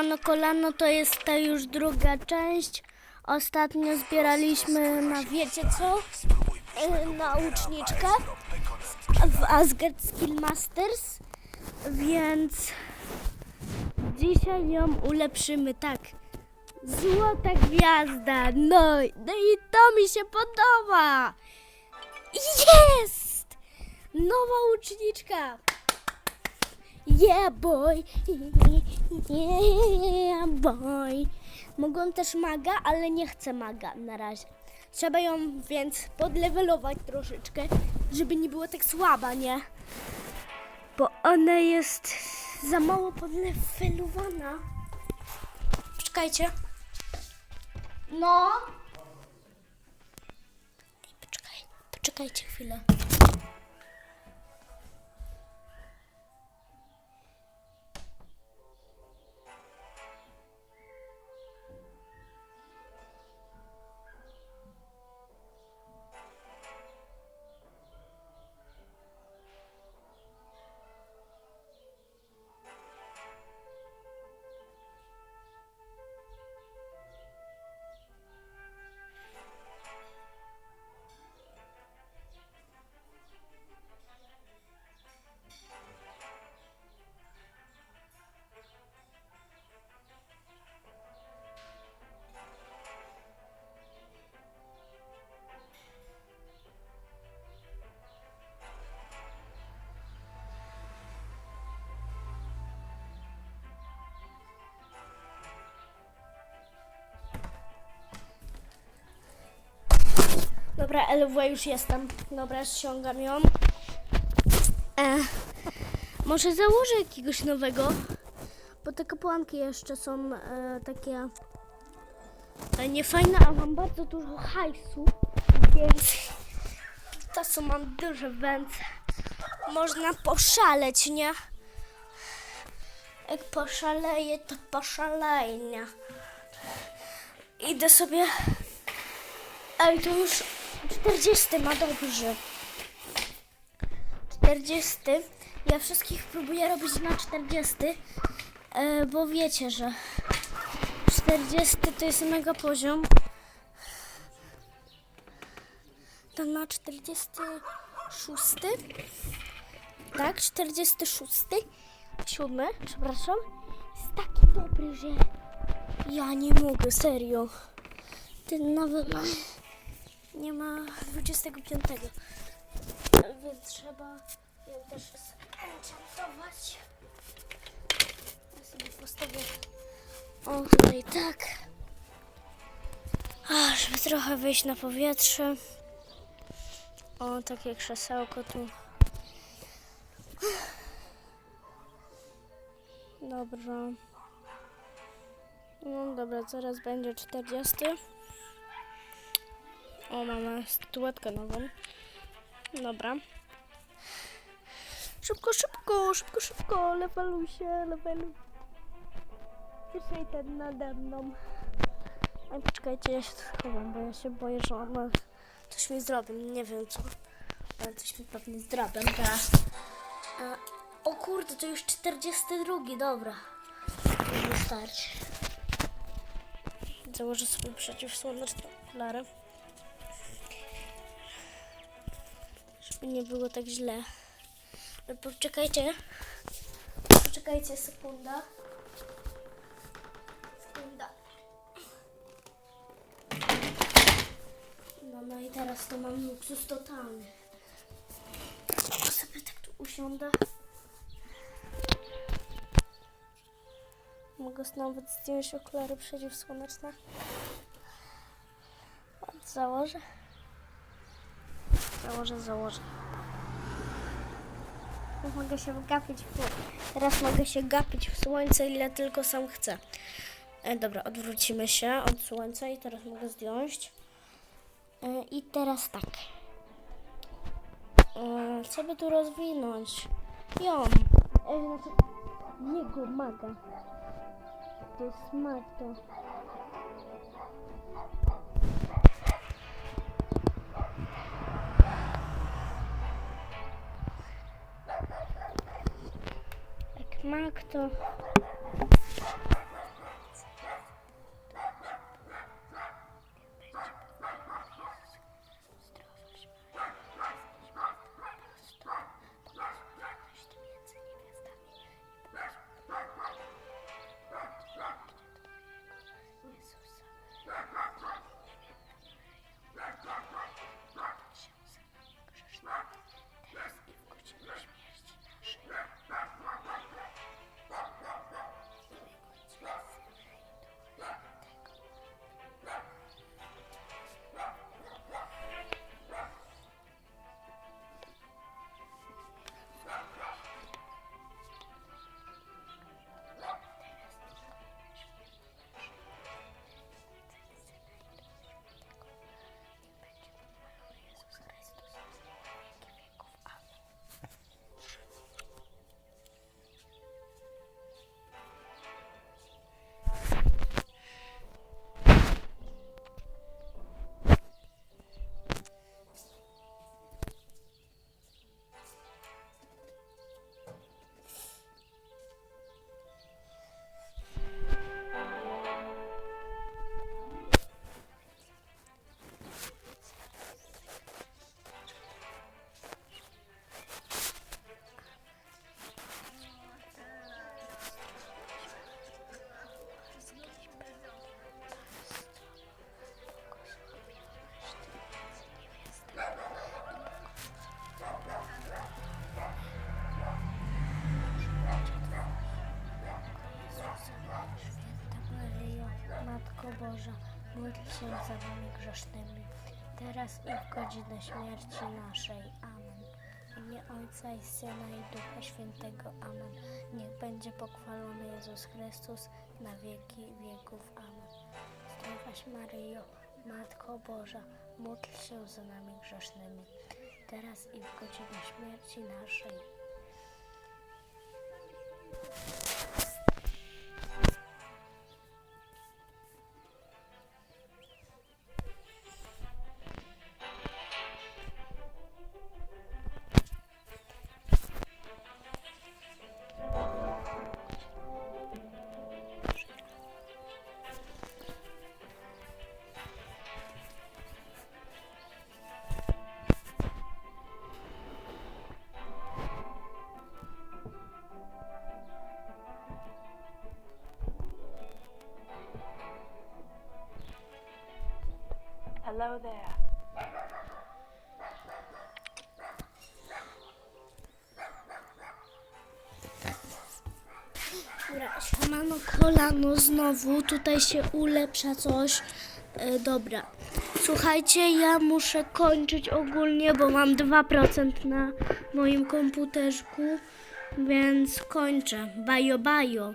Kolano kolano to jest ta już druga część. Ostatnio zbieraliśmy na wiecie co? E, Nauczniczkę w Asgard Skill Masters, więc dzisiaj ją ulepszymy tak. Złota gwiazda, no, no i to mi się podoba. Jest! Nowa uczniczka. Yeah boy, yeah boy. Mogą też maga, ale nie chcę maga na razie. Trzeba ją więc podlewelować troszeczkę, żeby nie była tak słaba, nie? Bo ona jest za mało podlewelowana. Poczekajcie. No. Poczekaj, poczekajcie chwilę. Dobra, LW już jestem. Dobra, ściągam ją. E, może założę jakiegoś nowego, bo te kapłanki jeszcze są e, takie e, niefajne, a mam bardzo dużo hajsu, więc to co mam duże, więc można poszaleć, nie? Jak poszaleję, to poszalejnie. Idę sobie Ej, to już 40 ma dobrze. 40. Ja wszystkich próbuję robić na 40, e, bo wiecie, że 40 to jest mega poziom. To na 46. Tak, 46. 7, przepraszam. Jest taki dobry, że ja nie mogę, serio. Ten nawet ma nie ma 25. Więc trzeba ją też zenchantować. Ja sobie postawię o tutaj tak. A, żeby trochę wyjść na powietrze. O, takie krzesełko tu. Dobra. No dobra, zaraz będzie 40. O, mamy statuetkę nową. Dobra. Szybko, szybko, szybko, szybko. Leveluj się, leveluj. Dzisiaj ten nade mną. Ej, poczekajcie, ja się schowam, bo ja się boję, że ona coś mi zrobi. Nie wiem co. Ale coś mi pewnie zrobią teraz. E, o kurde, to już 42, dobra. Wystarczy. Założę sobie przeciwsłoneczne okulary. Nie było tak źle. Ale poczekajcie. Poczekajcie sekunda. Sekunda. No, no i teraz to mam luksus totalny. To sobie tak tu usiądę. Mogę nawet zdjąć okulary przeciwsłoneczne. Założę. Założę, założę. Teraz mogę się gapić w... Teraz mogę się gapić w słońce, ile tylko sam chcę. E, dobra, odwrócimy się od słońca i teraz mogę zdjąć. E, I teraz tak. E, co by tu rozwinąć? Ją. E, znaczy, maga. To jest mag, to. Jak módl się za nami grzesznymi, teraz i w godzinę śmierci naszej. Amen. W imię Ojca i Syna i Ducha Świętego. Amen. Niech będzie pochwalony Jezus Chrystus na wieki wieków. Amen. Zdrowaś Maryjo, Matko Boża, módl się za nami grzesznymi, teraz i w godzinę śmierci naszej. Hello there. Dobra, kolano znowu, tutaj się ulepsza coś. E, dobra, słuchajcie, ja muszę kończyć ogólnie, bo mam 2% na moim komputerku, więc kończę. Bajo, bajo.